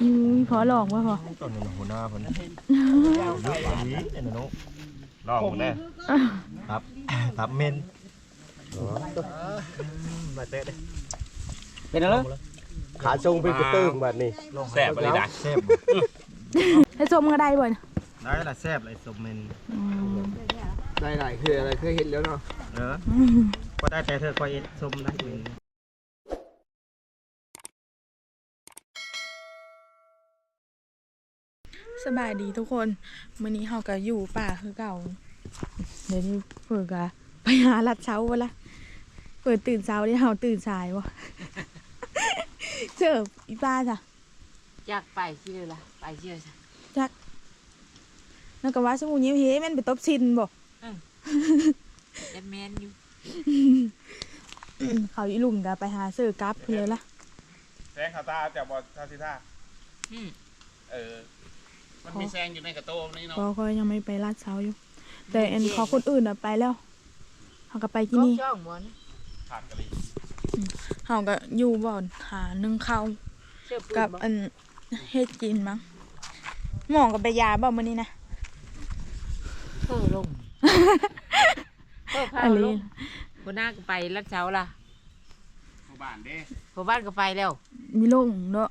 อืมพอลองบ่พอตอนนี้หัวหน้าเพิ่นเยอะกว่านี้เอ็นนะนุลองหมดแน่ครับครับเมนมาเตะเด้เป็นอะไรขาทรงเป็นกระตื้งแบบนี้แซ่บอะไรได้แซ่บให้ส้มก็ได้บ่นะได้ละแซ่บเลยสมเมนอืมได้หลายคืออะไรเคยเห็นแล้วเนาะเออก็ได้แต่เธอคอยเอ็ดสมได้เมน สบายดีทุกคนมื้อนี้เฮาก็อยู่ป่าคือเก่า เดี๋ยวนี้เพิ่นก็ไปหาลัดเช้าบ่ละเปิดตื่นเช้านี่เฮาตื่นสายบ่เจออีป้าจ้ะอยากไปที่เลยล่ะไปที่เลยจ้ะแล้วก็ว่าสมุยิ้มเฮ้แม่นไปตบซินบ่ยันแมนอยู่เขาอีหลุมก็ไปหาซื้อกลับเพิ่นเลยล่ะแซงขาตาจากบอทาซิท่าอืมเออ มันมีแซงอยู่ในกระโต้งนี่เนาะก็ก็ยังไม่ไปลาดเช้าอยู่ แต่อันเขาคนอื่นน่ะไปแล้วเฮาก็ไปที่ก็นี่ช่องบอลขาดกะหรี่เฮาก็อยู่บ่อนหานึ่งข้าวเชื่อปืนกับบ่อันเฮ็ดกินมั้งหมองกับไปยาบ่มื้อนี้นะเพิ่อลงเพิ่อพาอันลนี้งหัวหน้าก็ไปรัดเช้าล่ะหมู่บ้านเด้หัวบ้านก็ไปแล้ว มีลงเนาะ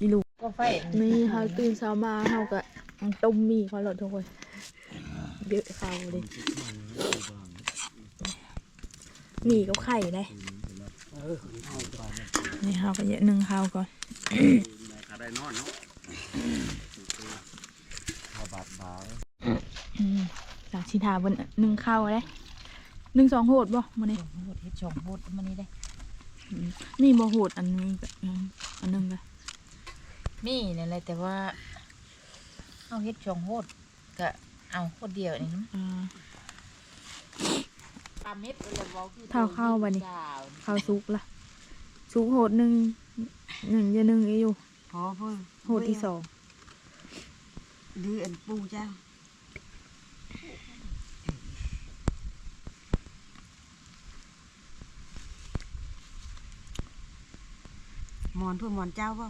อีลูกก็ไฟนี่เฮาตื่นเช้ามาเฮาก็ ต้มหมี่เขาหลดทุกคนเยอะข้าวเลยหมี่กับไข่เลยนี่เฮาก็เยอะนึ่งข้าวก่อนขาได้นอนเนาะข้าวบาดบางอืมจากชิทาบนนึ่งข้าวเลยนึ่งสองโหดบ่มื้อนี้โหดเฮ็ดช่องโหดมันนี่ได้มีบ่โหดอันนี้ก็อืมอันหนึงก็มีนั่นแหละแต่ว่า เอาเฮ็ดช่องโหดก็เอาโคตรเดียวนี่นะอ่าตามเม็ดเลยเว้าคือเท่าเข้าบัดนี้จ้าวข้าวสุกละสุกโหดหนึ่งหนึ่งจะหนึ่งอีอยู่พอเพิ่นโหดที่สองดื้ออันปูเจ้าหมอนเพื่อหมอนเจ้าป่ะ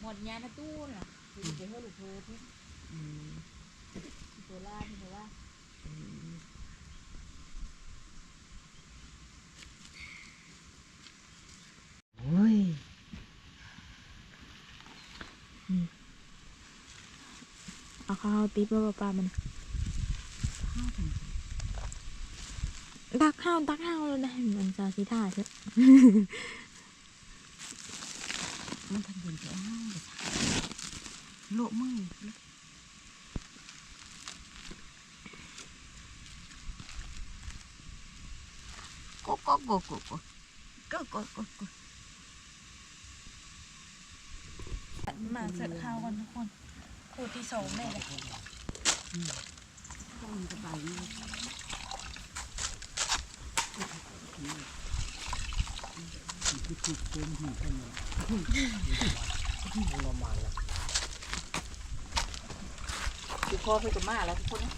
หมดยานะตู้น่ะ คือจะให้ลูกโทรที่ตัวล่าที่ตัวล่าโอ้ยเอาข้าวติ๊บแล้วปลามันตักข้าวตักข้าวแล้วได้มันจะสีท่าใช่มันทันเดินไปเอา โลกมือก็ก็ก็ก็ก็ก็ก็ก็ก็มาเสิร์ฟข้าวกันทุกคนโหดที่สองแม่เลยคือ พ่อเพิ่นก็มาแล้วทุกคนนะ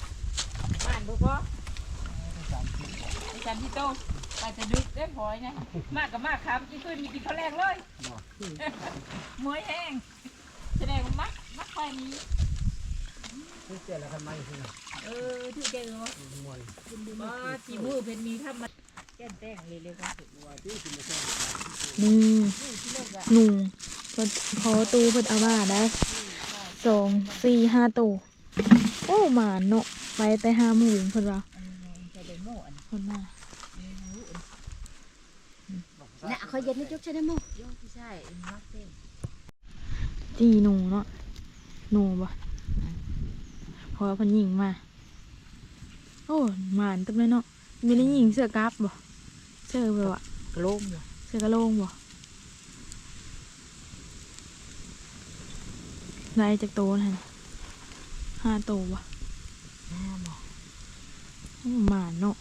บ้านบ่พ่ออาจารย์ที่โตไปจะดึกได้พอยนะมากกับมากครับยี่คืนมีกินข้าวแรงเลยมวยแห้งแสดงว่ามักมักไฟนี้เออที่เจอวะว่าจีมือเพนมีทำมาแก้นแต่งเลยเลยว่านี่หนูเพิ่นขอตู้เพิ่นเอามาได้สองสี่ห้าตู้ โอ้หมาเนาะไปแต่ห้าหมื่นเพิ่นว่าอันนี้จะได้โม่อันเพิ่นมาน่ะเขาเย็นไม่จุกใช่ไหมโมยอดที่ใช่มักเต้นตีหนูเนาะหนูบ่เพอเพิ่นยิงมา โอ้หมานตึ้มเลยเนาะมีได้ยิงเสื้อกราฟบ่เสื้อแบบว่ากระโลมอยู่เสื้อกระโลงบ่ลายจากโตนั่น ห้าโตบ่ห้าบอกโอ้หมานเนาะ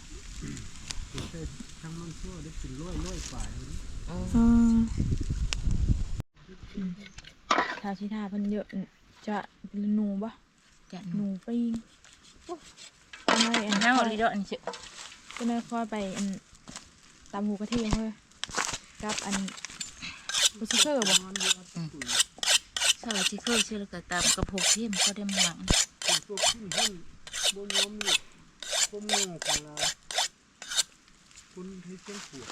ทั้งมันชั่วได้กินร้อยร้อยฝ่ายเอออ่าอืมชาวชิทาเพิ่นเยอะจะเป็นหนูบ่จะหนูปิ้งโอ้ทำไมอันเน่าค่อยลีดอกอันเชื่อก็เลยค่อยไปอันตำหูกระเทียมเลยกับอันบุษเซอร์บ่ ถ้าว่าสิเคยเชื่อแล้วก็ตามกระโพกเทียมก็ได้มาหลังเป็นพวกขึ้นขึ้นบนยอมลูกคมโง่กันละคุณให้เส้นปวด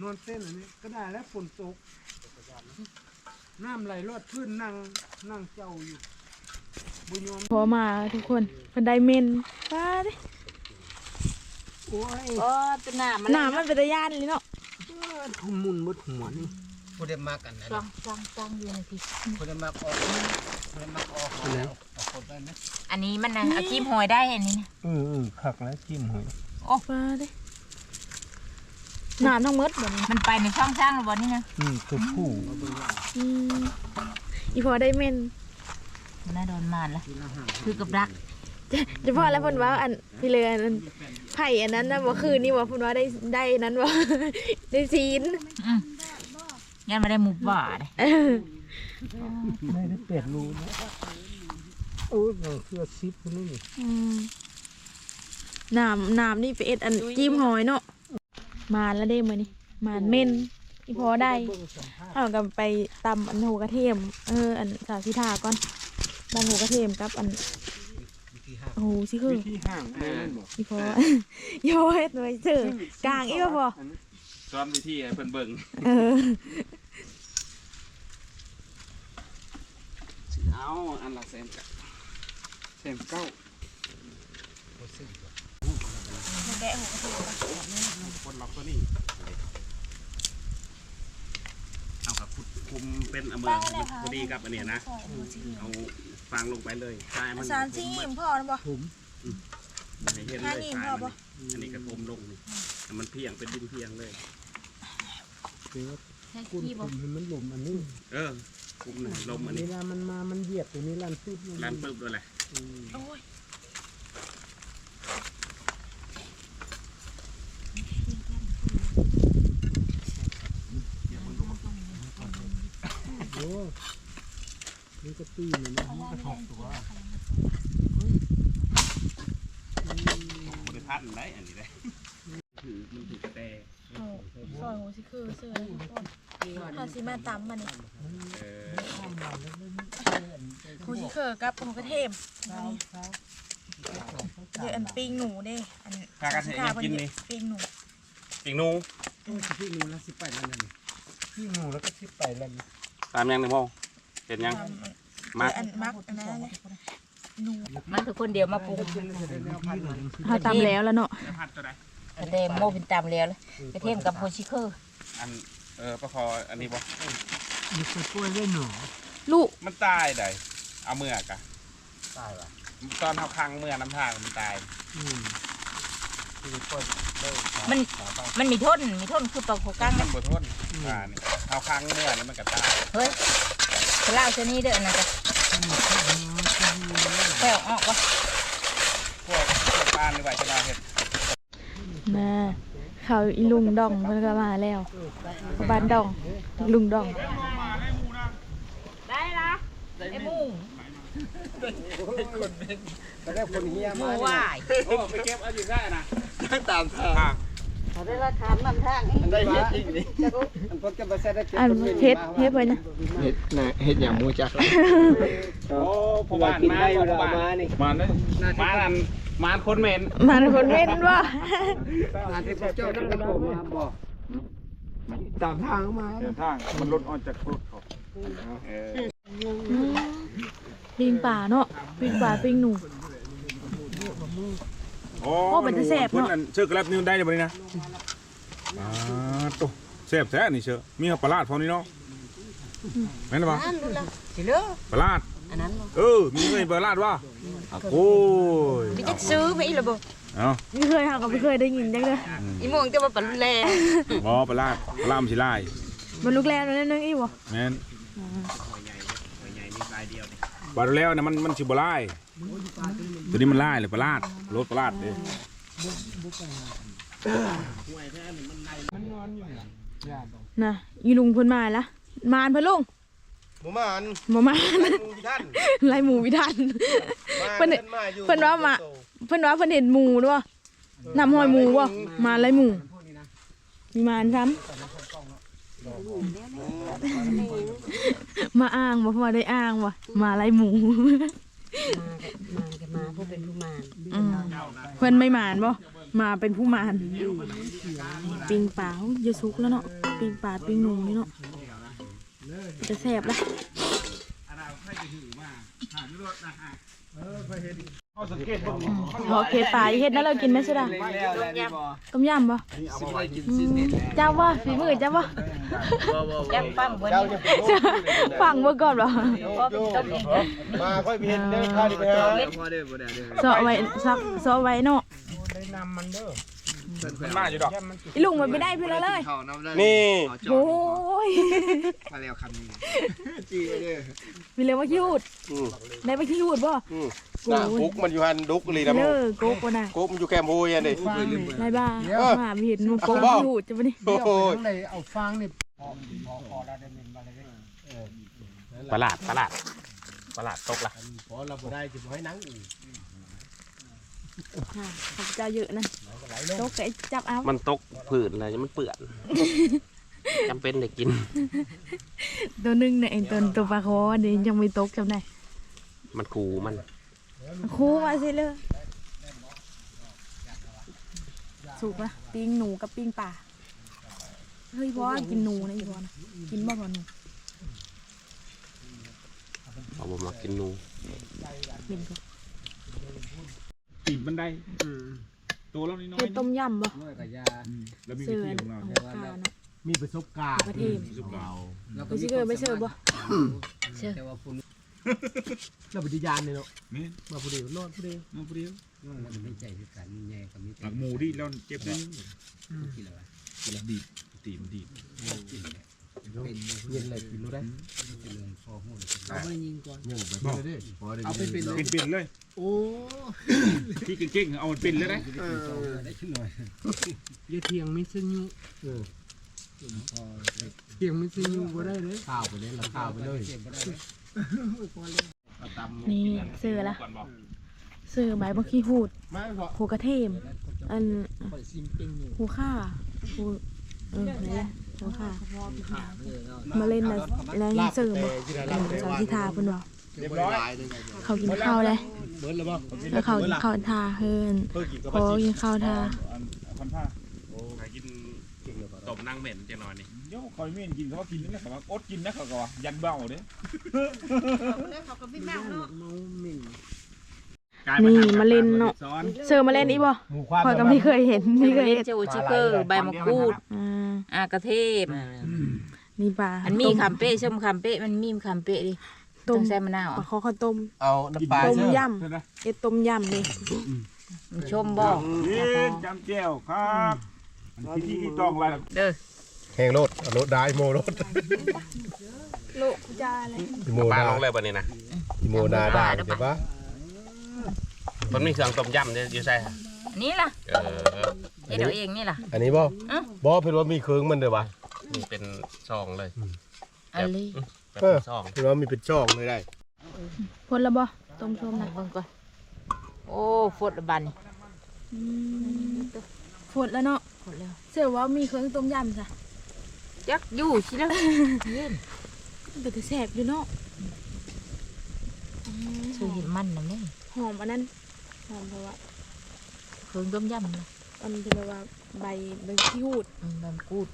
นอนเต้นอันนี้ก็ได้แล้วฝนตกน้ำไหลรอดพื้นนั่งนั่งเจ้าอยู่บนยอมพอมาทุกคนเพิ่นได้เมนป้าด้โอ้ยอ๋อเป็นหนามันน้ำมันเป็นตะยานเลยเนาะทำมุนบดหัวนี่ ผู้ได้มากันนะจังจังจังอยู่ในที่ผู้ได้มาออกผู้ได้มาออกแล้วออกคนได้ไหมอันนี้มันนะเอาจิ้มหอยได้อันนี้นะเออเออขักแล้วจิ้มหอยป้าเด้น้ำทั้งหมดบ่นี้มันไปในช่องช่างหรือบ่นี่นะอืมตัวผู้อืมอีพอได้เมนมันน่าโดนมานละคือกับรักจะจะพอแล้วเพิ่นว่าอันพี่เลยอันไผ่อันนั้นนะบ่คืนนี่บ่เพิ่นว่าได้ได้นั้นบ่ได้ซีนอืม ยันมาได้หมูบ่าเลยเออไม่ได้เป็ดรูนะโอ้ยเสื้อซิปนี่อืมน้ำน้ำนี่ไปเอ็ดอันจิ้มหอยเนาะมาแล้วได้มื้อนี้มานเม่นอีพอได้เอากันไปตำอันโหกระเทียมเอออันสาวสิทาก่อนตำโหกระเทียมกับอันโอ้โหสิคือที่ห่างแม่นั่นบอกอีพอโยเฮ็ดไว้เจอกลางอีกบ่พอ ซ้อมวิธีให้เพิ่นเบิ่งเออเอาอันละแสนกะแสนเก้าคนล็อกตัวนี้เอากับคุดคุมเป็นอเมอพอดีกับอันเนี้ยนะเอาฟางลงไปเลยใช่มันสารที่หิมพ่อนะบ่ให้เห็นเลยทรายมันอันนี้กระทมลงนี่ให้มันเพียงเป็นดินเพียงเลย คือว่าใช่คุณขี้บ่คุมให้มันหลุมอันนี้เออคุมหน่อยลมอันเวนี้ลามันมามันเหยียบตรงนี้ลันปุ๊บรันปึ๊บด้วยแหละอืมโอ้นี่ก็ตีนเลยนะมันกระทบตัวบริพัตรได้อันนี้ได้ถือมันถือกระแต ซอยหู สิคือเสื้อถ้าสิมาตำมันนี่เออหูสิคือกับหูกระเทียมเดี๋ยวอันปิ้งหนูเด้อันกากระเทยยังกินนี่ปิ้งหนูปิงหนูโอ้ยพี่งูแล้วสิไปแล้วนั่นพี่งูแล้วก็สิไปแล้วนี่ตามยังหนึ่งโมงเห็นยังมาเดี๋ยวอันมักนนั้นเลยหนูมันคือคนเดียวมาปรุงเฮาตำแล้วแล้วเนาะ พัดตัวใดกระเทียมโมเป็นตามแล้วเลยกระเทียมกับโพชิเคอร์อันเออประคออันนี้บ่มีคนป่วยได้หนอลูกมันตายได้เอาเมื่อกะตายว่ะตอนเขาคังเมื่อน้ำทางมันตายอืมที่เปิดเปิดมันมันมีทนมีทนคือปลาโคกังมันะนบ่ทนอ่านี่เขาคังเมื่อแล้วมันก็ตายเฮ้ยเล่าเชนี้เด้อนะจ๊ะแค่ออกวะพวกพวกปลาในไหวจะมาเห็ด มาเขาอีลุงดองเพิ่นก็มาแล้วบ้านดอง ลุงดองได้ละไอ้หมูแต่ได้คนเฮียหมูมาวายโอ้ไปเก็บเอาอยู่ได้นะตามทางได้ราคามันทางมันได้เฮ็ดจริงนี่อันพวกจะมาใส่ได้เก็บอันเฮ็ดเฮ็ดไว้นะเฮ็ดนะเฮ็ดอย่างมูจักโอ้ผู้บ้านมาบ่ผู้บ้านมาเด้มาอัน มาอันคนเหม็นมันคนเว้นว่างานที่พวกเจ้าต้องมาบอกมาบอกตามทางมาเดินทางมันลดออนจากรถเขาเออปิ้งป่าเนาะปิ้งป่าปิ้งหนูโอ้โอ้มันจะแซ่บเนอะพิ่เชื่อกระลับนิ้วได้เดี๋ยวนี้นะอ่าตุ๊แซ่บแท้นี่เชื่อมีปลาลาดพอนี้เนาะ แม่นปะอันนู้นละสิเลือปลาลาดอันนั้นบ่เออมีเงินปลาลาดวะโอ้ยมีจะซื้อไปอีหรือบ่เอาไม่เคยหาก็ไม่เคยได้ยินจังเลยอีหม่วงจะมาปั่นแลบอปลาลาดปลาลาดมันสิลายมันลูกแรงนั่นนึงอีบ่แม่นหอยใหญ่หอยใหญ่มีลายเดียวนี่ปลาแล้วนะมันมันสิบ่ลายตัวนี้มันลายเลยปลาลาดรสปลาลาดเด้น่ะอีลุงเพิ่นมาละ มานเพิ่นลงหมู่มานบ่มาหมู่ท่านไล่หมูวิทันมาเพิ่นมาอยู่เพิ่นว่ามา เพิ่นว่าเพิ่นเห็นหมูด้วยนำหอยหมูบ่มาไล่หมูมีมานซ้ำมาอ้างบ่พอได้อ้างว่ะมาไล่หมู มากับมากับมาผู้เป็นผู้มารอืมเพิ่นไม่หมานบ่มาเป็นผู้มานปิงปลาเยอะสุกแล้วเนาะปิงปลาปิงหนูนี่เนาะ จะแซ่บละเขาสังเกตเบิ่งพอเคสปลาอีเฮ็ดนั่นเรากินไหมสุดาต้มยำบ่อืมเจ้าบ่ฝีมือเจ้าบ่จังปั้มบนนี้ฟังเมื่อก่อนบ่ต้มเองมาค่อยไปเห็นได้ข้าวดีไปฮะเสาะไว้ซักเสาะไว้เนาะได้นำมันเด้อ มันมาอยู่ดอกย่ามันติดอีลุงมันไม่ได้เพิ่นแล้วเลยนี่โอ้ยมาแล้วคำนี้จีไปเด้อมีเลยว่าขี้หูดอืมได้ไปขี้หูดบ่อืมน่ะกุ๊กมันอยู่หันดุกเลยนะมึเลิงกโกกบ่น่ะกุ๊กมันอยู่แคมป์โฮยอันนี้ฟางนี่ได้บ้าเออมามีเห็นมันโกกบ่ขี้หูดจังบ่นี่โอ้เดี๋ยวโหไปทางไหนเอาฟางนี่พอพอพอแล้วได้เม็นมาเลยเด้อประหลาดประหลาดประหลาดตกละพอเราบ่ได้จะบ่ให้นังอีกค่ะ ข้าพเจ้าเยอะนะโตกไก่จับเอามันตกผืนอะไรมันเปื่อนจำเป็นได้กิน ตัวหนึงเนี่ยไอ้ตัวตัวปลาคอนี่ยังไม่ตกจำได้มันคูมันครูมาสิเลยสุกละปิ้งหนูกับปิ้งปลาเฮ้ยพ่อกินหนูนะอีพ่อนะกินบ่พ่อหนูเอาบ่มากินหนูเป็นก็ตีน บันไดตัวเรานี่น้อเฮ็ยดต้มยำบ่น้อยกับยาแล้วมีเสืวิอธีของเราเอาข้าวเนาะ มีประสบการณ์ประเทศ สุกเราไปสิเกิดไปเสิร์ฟบ่แต่ว่าคุณเราปฏิญาณเลยเนาะนี่มาผู้เดียวรอดผู้เดียวน้องเปรี้ยวมันไม่ใจคือกันแย่กับมีหลักหมูดิเราเจ็บได้กินแล้วเวลาดีดตีนดีด เป็นเย็นเลยกินรู้ได้เอาไปยิงก่อนยิงไปเลยเอาไปเป็นเลยเป็นเลย โอ้ที่เก่งๆเอามันเป็นเลยนะเออได้ขึ้นหน่อยอย่าเถียงไมิสยูเถียงไมิสยูบ่ได้เลยข้าวไปเลยเราข้าวไปเลยนี่เสือละเสือใบมะขี้หูดหูกระเทียมอันปล่อยซิมปิ้งอยู่หูข่าหูเออ ไหนละหูข่ามาเล่นนะแล้วยังเสริมบ่เออสาวที่ทาเพิ่นบอกเรียบร้อยเขากินข้าวเลยเบิร์ดแล้วป่ะแล้วเขากินข้าวทาเฮินเพิ่งกินกับพอกินข้าวทาพันผ้าใครกินตบนั่งเหม็นจะนอนนี่เดี๋ยวคอยเม่นกินเขากินนะเขาว่าอดกินนะเขาก็ว่ายันเบาเด้นี่มาเล่นเนาะเสือมาเล่นอีบ่หมู่ความพอยก็ไม่เคยเห็นไม่เคยเล่นเห็นเจ้าชิเกอร์ใบมะกรูดอ่า อ่ากระเทศนี่ปลาอันมีคำเป๊ะชมคำเป๊ะมันมีคำเป๊ะดิต้ต้มมใส่มะนาวปลาคอข้าวต้มเอาน้ำปลาต้มเชื่อยำเอ็ดต้มยำนี่มันชมบ่กินจำแก้วครับที่ที่ที่ต้องอะไรเด้อแข่งรถรถได้โมรถลูกจาเลยโมปลานาลงเลยบ่นี่นะโมนาได้ใช่ปะมันมีเครื่องต้มยำเนี่ยอยู่ใช่ฮะอั นนี้ล่ะเออเฮ็ดเอาเองนี่ล่ะ อันนี้บ่อะบ่เพิ่นว่ามีเครื่องมันเด้อวะนี่เป็นซองเลยเอาเลยแบบเออซองเพิ่นว่ามีเป็นช่องเลยได้พลละบ่ต้มชมนะเบิ่งก่อนโอ้ฟดละบัดนอืมฝดแล้วเนาะฟดแล้วเสือว่ามีเครื่องต้มยำจ้ะจักอยู่สิแล้วเย็นมันเป็นแต่แสบอยู่เนาะเคยเห็นมันน่ะแม่หอมอันนั้นหอมเพราะว่า เครื่องต้มยำน่ะมันเป็นแบบว่าใบใบขี้หูดอืมใบมะกรูด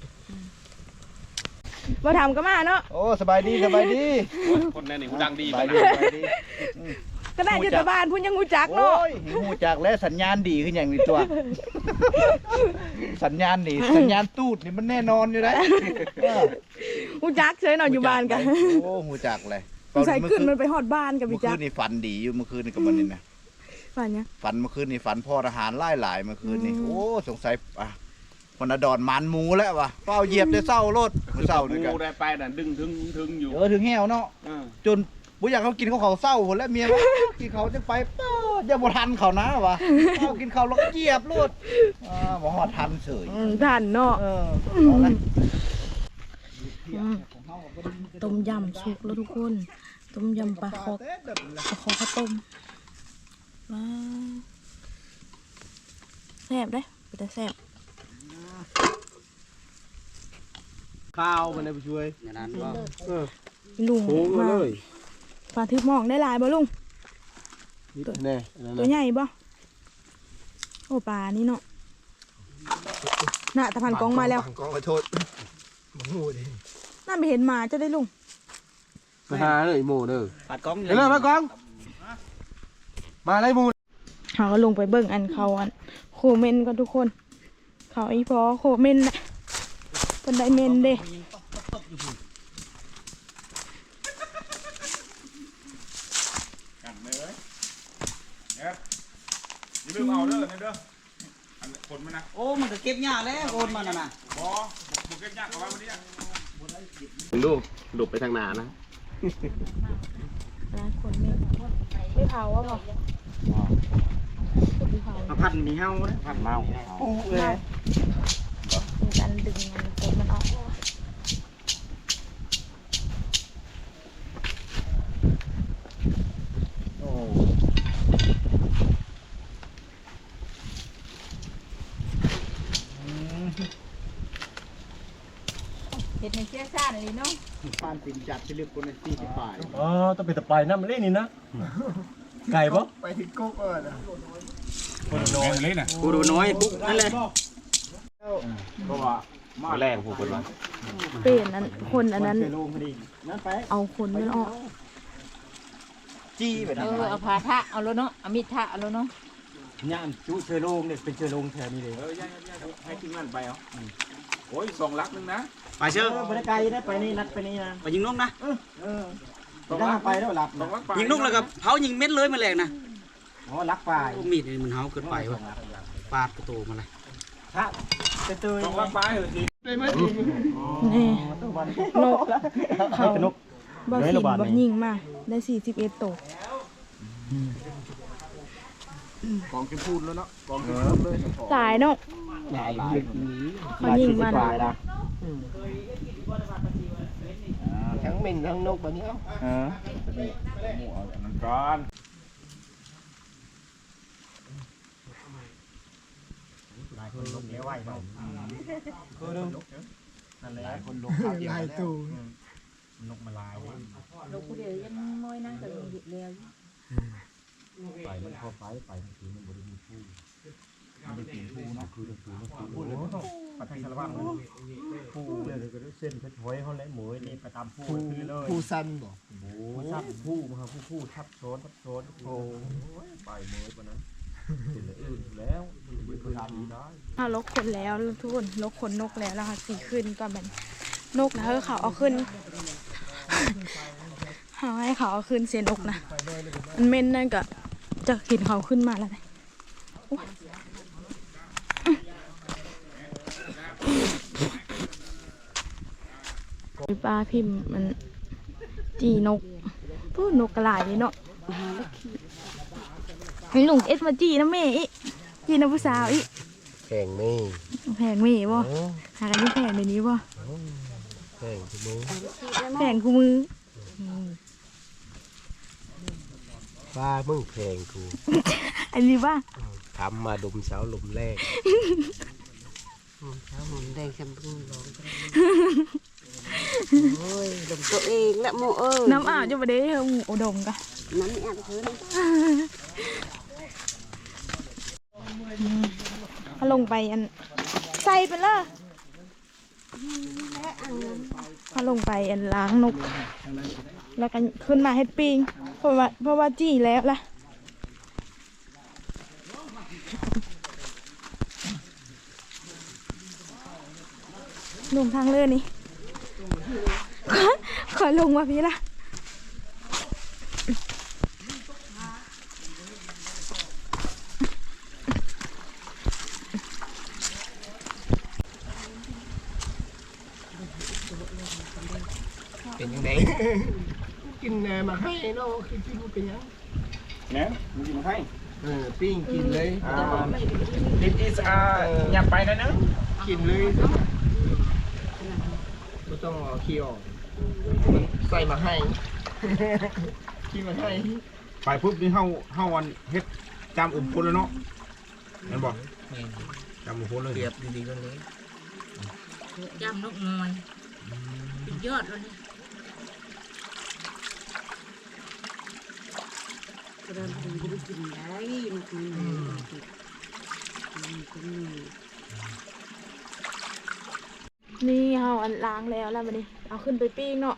มาทำก็มาเนาะโอ้สบายดีสบายดีคนนั้นนี่กูดังดีสปะบายนะดีสบายดีก็ได้อยู่แต่บ้านพุ่นยังงูจักโอ้เนาะยหูจากแล้วสัญญาณดีขึ้นอย่างนี้ตัว สัญญาณนี่สัญญาณตูดนี่มันแน่นอนอยู่แล้วงูจักเฉยหน่อยอยู่บ้านกันโอ้หูจักเลยสงสัยขึ้นมันไปฮอดบ้านกับเมื่พี่อจัคืกนนี่ฝันดีอยู่เมื่อคืนนี่กับมันนี่นะ ฝันยัง ฝันเมื่อคืนนี่ฝันพ่อทหารไล่หลายเมื่อคืนนี่อืม โอ้สงสัยอะคนอดอนมันหมูแล้ววะเป้าเหยียบได้เศร้ารถเศร้าด้วยกันกูได้ไปน่ะดึงถึงถึงอยู่เออถึงแห้วเนาะเออจนบุอยากเขากินเขาเขาวเศร้าหมดแล้วเมียว่า กินเขาจะไปป้าอย่าบ่ทันเขานะวะเขากินเขาวแล้วก็เหยียบรถอ่าบ่ฮอดทันเฉยอืมทันเนาะ เออเอาละ อืม ต้มยำสุกแล้วทุกคน ต้มยำปลาคอกปลาคอข้าวต้ม ว้าวแซ่บเด้เป็นแต่แซ่บข้าวมันได้ไปช่วยอย่างนั้นว่าเออลุงโค้งมาเลยปลาทึบหมองได้หลายบ่ลุงนี่แน่นั่นตัวนะใหญ่บ่โอ้ปลานี่เนาะน่ะตะพันกองมาแล้ว กองขอโทษมาหูดิน่าไปเห็นหมาจะได้ลุงมาหาเลยหมูเด้อปัดกล้องเดี๋ยวเลยมากอง มาเลยหมูเขาก็ลงไปเบิ่งอันเขาอันโคเมนกันทุกคน เขาอีพอโคเมนน่ะเป็นไดเมนเด้กันเลยเอ๊ะอย่าลืมเอาเด้อนะเด้ออันคนมันนะโอ้มันก็เก็บหญ้าแล้วโอนมันน่ะนะบอบุกเก็บยากเอาไว้วันนี้อะดูหลบไปทางหนานะ ร้านคนเมนไม่เผาว่าบอกไม่เผามาพันมีเฮานะพันเมาปูเลยมีการดึงมันโคมันออก โอ้ เห็ดในเชี่ยซ่านเลยเนาะปานปิ่นจัดที่ลึกกว่าในสี่สิบปลายอ๋อต้องไปตะไปน้ำมันเล่นนี่นะ ไก่ปะไปถึงกุ๊กเออนะคนน้อยเลยน่ะกูดูน้อยปุ๊กนั่นเลยเพราะว่ามาแรงผู้คนว่าเป็นอันคนอันนั้นเจลงพอดีนั่นไปเอาคนมันออกจี้ไปเอทางอไหนเอาพาทะเอาแล้วเนาะเอามีดทะเอาแล้วเนาะย่ามจุเชื้อโรคเนี่ยเป็นเชื้อโรคแถวนี้เลยเออย่าย่าย่าให้ทีมงานไปเอาโอ้ยสองลักหนึงนะ ไปเชื่อบรรยากาศนะไปนี่นัดไปนี่นะไปยิงนกนะสองได้ลักไปแล้วหลับสองลักไปยิงนกแล้วกับเผายิงเม็ดเลยมาแรงนะอ๋อลักปลายโอ้มีดนี่มันเฮาเกินไปว่ะปาดกระตูมาเลยถ้าจะเตยสองลักไปเหอะทีนี่นกเขานกบ่สินบ่ยิงมาได้สี่สิบเอ็ดตัวกองกินพูดแล้วเนาะกองกินพูดเลยตายเนาะหลายหลายเขายิงมัน ทั้งเม่นทั้งนกแบบนี้เอ้าเออหมูเอาอันนั้นก่อนหลายคนลงแล้วไหวเนาะคือนึงนั่นแหละคนลงลายตูนกมาลายลูกผู้เดียวยังน้อยนั่งแต่ยังหยุดแล้วไปมันพอไปไปบางทีมันบริมีผู้ มันกินผู้นะคือคือมันคือผู้เลยปัดให้สารวัตรผู้เลยก็ได้เส้นเพชรหอยเขาและหมูนี่ไปตามผู้คือเลยผู้สั้นบ่โอ้ทับผู้มาครับผู้ผู้ทับโซนทับโซนโอ้ยไปเมยปะนั้นเห็นเลยอื่นแล้วมันเป็นคนดีได้เอาลกคนแล้วทุกคนลกคนนกแล้วนะคะสีขึ้นก็แบบนกนะเฮ้ยเขาเอาขึ้นเขาให้เขาเอาขึ้นเสียนกนะมันเม่นนั่นก็จะเห็นเขาขึ้นมาแล้วนะโอ๊ย ปลาพิมพ์มันจีนกพูดนกกระหลายเลยเนาะให้ลุงเอ็ดมาจีนะแม่อีจีนะผู้สาวอีแข่งนี่แพงแม่บ่หากันที่แพงเดี๋ยวนี้บ่แข่งทุกมือแพงคู่มือบ้ามึงแข่งกูอันนี้ว่าทำมาดมเช้าลมแรกเช้าหมุนแดงแชมพูร้องโอ้ย ดมตัวเองละโมเอ้ยน้ำอาบจะมาได้เฮาหมูอุดมกะน้ำอาบพื้นเอาลงไปอันใส่ไปเลยเอาลงไปอันล้างนก แล้วก็ขึ้นมาเฮ็ดปิงเพราะว่าเพราะว่าจี้แล้วล่ะลงทางเลื่อนนี่ ขอลงมาพี่ละเป็นยังไงกินแหนมาให้เนาะคือกินเป็นยังเนี่ยมึงกินมาให้เออปิ้งกินเลยดิสอิสอาอย่าไปนะเนอะกินเลยไม่ ต้องขี้ออกใส่มาให้ ขี้มาให้ไปปุ๊บนี่เฮาเฮาวันเฮ็ดจามอุ่มพูนแล้วเนาะเห็นบ่จามอุ่มพูนเลยเปรียบดีๆกันเลยจามนกน้อยยอดเลยกระดานกินกินได้มันกิน นี่เฮาอันล้างแล้วแล้วบัดนี้เอาขึ้นไปปิ้งเนาะ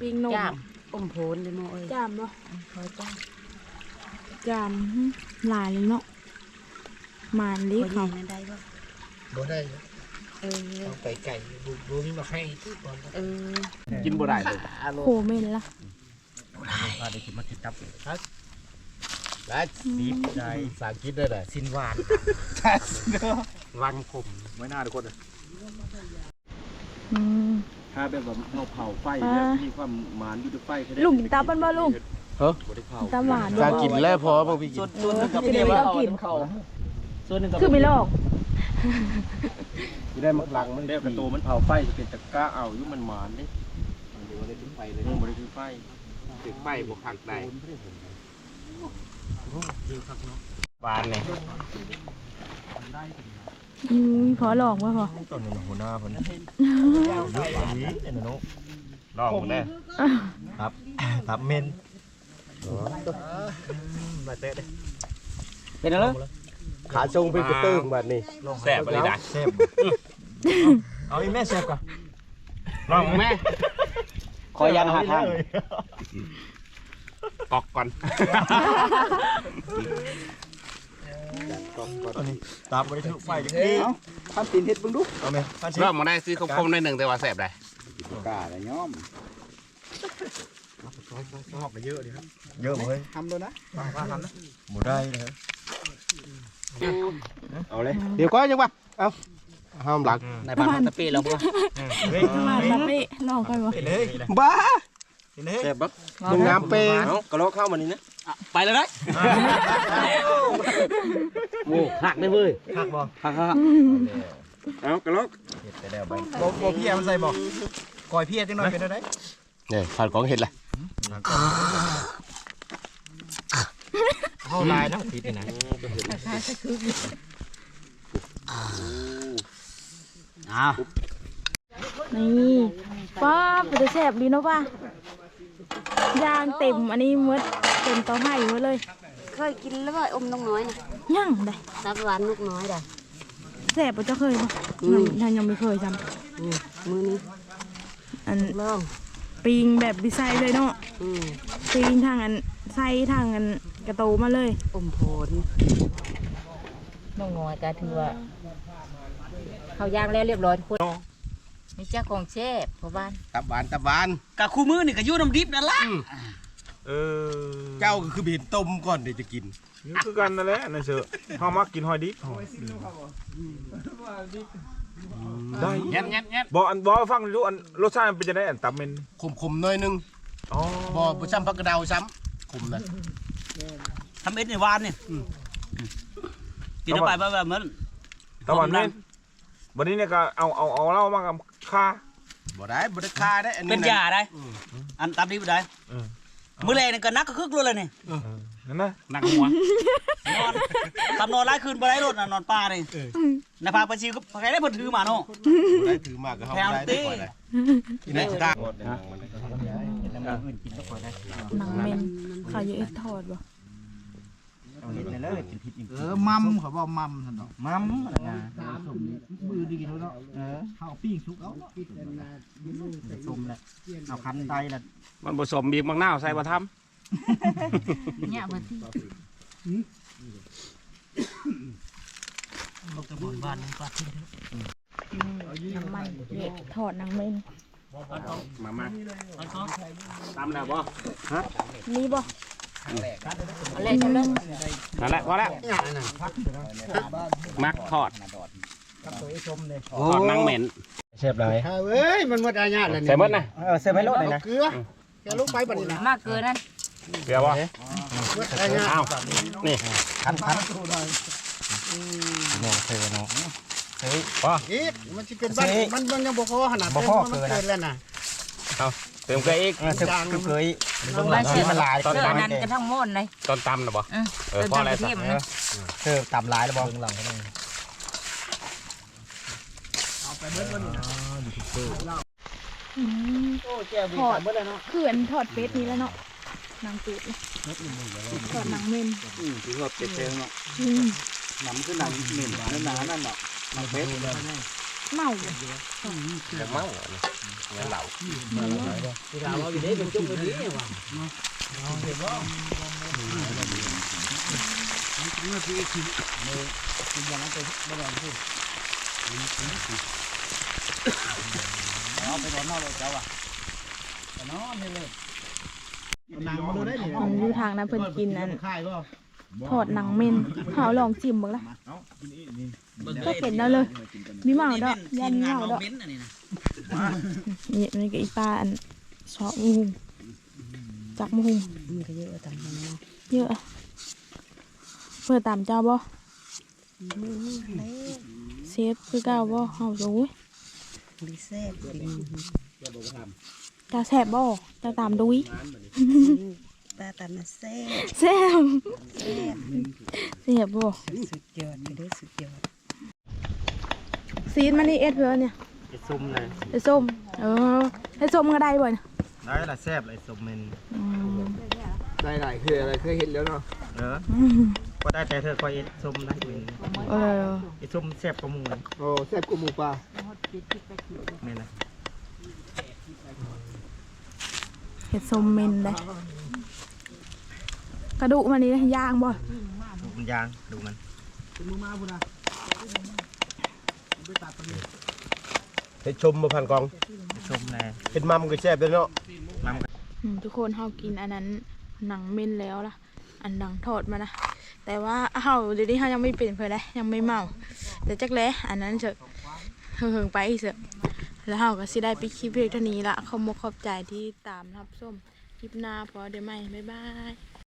ปิ้งนมจ้ามอมโพนเลยโมเอ้ยจามเนาะคอยจ้ามจามหึหลายเลยเนาะหมานลิคอยเขายิงได้บ่บ่ได้เออเอาไก่ไก่บุบุมีมาให้ที่ก่อนเออกินบ่ได้เลยโคเมนละพาได้กินมาคิดตับได้ดีใจสากินได้เลยสินหวานวันคมไม่น่าทุกคนเลย อืม ถ้าแบบว่าเราเผาไฟอ่าแล้วมีความหมานอยู่ด้วยไฟก็ได้ลุงกินตับมันบ่ลุงบ่ได้เผาตับหวานบ่สากินแล้วพอบ่พี่กินส่วนหนึ่งกินไม่ต้องกินส่วนหนึงก็คือไม่ลอกได้มักลังมันแล้วกระโตมันเผาไฟจะเป็นตะกร้าเอาอยู่มันหมานเด้บ่ได้ถึงไฟเลยบ่ได้ถึงไฟถึงไปบ่คักได้บานเลย อืมพอหลอกบ่พอตอนนี้หัวหน้าเพิ่นนี้เอ็นโนลองแน่ครับครับเมนมาเตะเด้เป็นอะไรขาทรงเป็นกระตื้งแบบนี้แซ่บบ่ได้ได้เซฟเอาอีแม่เซฟก่อนลองแม่คอยยันหาทางกอกก่อนอันนี้ ตามบ่ได้ถึงไฟจังซี่เอ้าทำตีนเฮ็ดเบิ่งดูเอาแม่พันสิลองมาได้ซื้อคมๆหน่อยหนึงแต่ว่าแซ่บได้กล้าเลยย้อมชอบไปเยอะดิครับเยอะเว้ยทำแล้วนะบ่ได้นะครับเอาเลยเดี๋ยวก็ยังว่าเอาห้ามหลังในบ้านตะปีแล้วบ่เฮ้ยมาตะปีลองไปบ่เห็นเลยบ้าเห็นเลย แซ่บบักมึงน้ำเปย์เอากระโลกเข้ามานี่นะไปเลยได้โอ้หักได้เว้ยหักบ่หักหักเอากระลอกเห็ดไปแล้วไปบ่บ่เพียมันใส่บ่ก่อยเพียจังหน่อยเป็นได้เนี่ยผ่านของเห็ดละเฮาลายทั้งผิดนี่นะอ้าวนี่ป้าบจะแซ่บดีเนาะป้า ย่างเต็มอันนี้หมดเต็มเตาให้หมดเลยเคยกินแล้วว่าอมน้องน้อยนะย่างได้ตับหวานนกน้อยได้แซ่บบ่เจ้าเคยบ่อืมยังยังไม่เคยจอืมมือนี้ำอันลองปิงแบบดีไซน์เลยเนาะอืมปิงทางอันไส้ทางอันกระโตมาเลย อมโพนน้องน้อยก็ถือว่าเขาย่างแล้วเรียบร้อยทุกคน นี่เจ้าของเชฟพ่อบ้านตับบานตับบานกะคู่มือนี่ก็อยู่น้ำดิบนั่นละเออเจ้าก็คือเห็นต้มก่อนเดี๋ยวจะกินนี่คือกันนั่นแหละนั่นเชอะเฮามักกินหอยดิบหอยได้แง่นแง่นแง่นบอกอันบอกฟังดูอันรสชาติมันเป็นจังได๋อันตับเมนขมๆหน่อยนึงอ๋อบ่บ่ซ้ำผักกระเดาซ้ำขมนะทำเอ็ดในวานนี่กินเข้าไปแบบแบบเหมือนตะวันเมนวันนี้เนี่ยก็เอาเอาเอาเหล้ามากับ ค่าบ่ได้บ่ได้คาได้อันนี้เป็นยาได้อันตามนี้บ่ได้เออมื้อแรกนี่ก็นักก็คึกรู้เลยนี่นั่นนะหนักหัวนอนทำนอนหลายคืนบ่ได้รถน่ะนอนป่านี่ในภาคประชิวก็ใครได้เพิ่นถือมาเนาะบ่ได้ถือมากก็เฮาบ่ได้ได้ก่อนเลยกินได้สิได้หมดเลยมันเห็นน้ำอื่นกินก็พอได้หนังเมนเขาอยู่เอ็ดทอดบ่ เอาเห็ดในเลยกินผิดอีกเออมัมเขาบอกมัมซั่นเนาะมัมอะไรนะมือดีกินแล้วเนาะเออเฮาปิ้งชุกเอาชมแหละเอาคันไตละมันผสมบีบมะนาวใส่บ่ทำเนี่ยบัดที่ตะบนบ้านปลาทิ้งน้ำมันเด็ดทอดหนังเมนมามาตามแล้วบ่นี่บ่ อะไรจังเลยนั่นแหละพอแล้วมักทอดทอดนังเหม็นเชฟเลยเอ้ยมันหมดอาญาแล้วนี่ใส่หมดนะเออเซฟให้รถเลยนะเกลือแกลงไปบัดนี้นะมากเกินนั่นเดี๋ยวบ่หมดอาญาอ้าวนี่คันคันเนี่เธอเนาะเฮ้ยอีกมันสิเป็นบ้านมันมันยังบ่พอขนาดบ่พอมันเกินเกินแล้วนะ เติมเกลืออีกเออเธอคือเคยลงมาเสียมันลายเสื้อนั้นก็ทั้งหมดเลยตอนตำนะบ่อืมเออพออะไรเติมสักน้ำกระเทียมนะเธอต่ำลายแล้วบอกหลังอืมโอ้แก้วบีบเบิดแล้วเนาะคืออันทอดเป็ดนี่แล้วเนาะหนังตูดเลยทอดหนังเม่นอืมถือว่าเป็ดแพงเนาะอืมหนำคือหนังเหม็นหนาๆนั่นเนาะหนังเป็ด เมาบ่จะเมาอะนี่งั้นเหล่าเอาไปนอนนอกเลยเจ้าอะไปนอนให้เลยหนังมาดูได้นี่อันอยู่ทางนั้นเพิ่นกินนั่น ค่ายบ่ทอดหนังเม่นเฮาลองจิ้มเบิ่งละก็เป็นแล้วเลยมีเมาดอกยันเมาดอกเม้นอันนี้นะนี่นี่ก็อีป้าอันชอบมุงจักมุงมันก็เยอะตามนั้นเนาะเยอะอะเพื่อตามเจ้าบ่เซฟคือเก้าบ่เฮาสูยดีแซ่บดีเจ้าแซบบ่เจ้าตามดุย ตาตามาแซ่บแซบแซบบ่สุดยอดไปด้วยสุดยอดซีนมันนี่เอ็ดเพื่อเนี่ยไอ้ส้มเลยไอ้ส้มเออไอ้ส้มก็ได้บ่เนี่ยได้ละแซ่บไอ้ส้มมันอืมได้หลายคืออะไรเคยเห็นแล้วเนาะเออก็ได้แต่เธอคอยไอ้ส้มได้เป็นเออไอ้ส้มแซ่บกว่าหมูโอ้แซ่บกว่าหมูปลาแม่นนะเห็ดส้มเมนได้ กระดูกมันนี่ย่างบ่ดูมันยางดูมันเฮ็ดชมมาพันกองไอ้ส้มแน่เฮ็ดมัมก็แซ่บเด้อเนาะน้ำก็อืมทุกคนเฮากินอันนั้นหนังเม่นแล้วล่ะ อันหนังทอดมานะแต่ว่าเฮาเดี๋ยวนี้เฮายังไม่เป็นเพื่อนเลยยังไม่เมาแต่จักแลอันนั้นเถอะเฮิงๆไปเถอะแล้วเฮาก็สิได้ไปคลิปเพียงเท่านี้ละขอบมกขอบใจที่ตามรับส้มคลิปหน้าพอเดี๋ยวใหม่บ๊ายบาย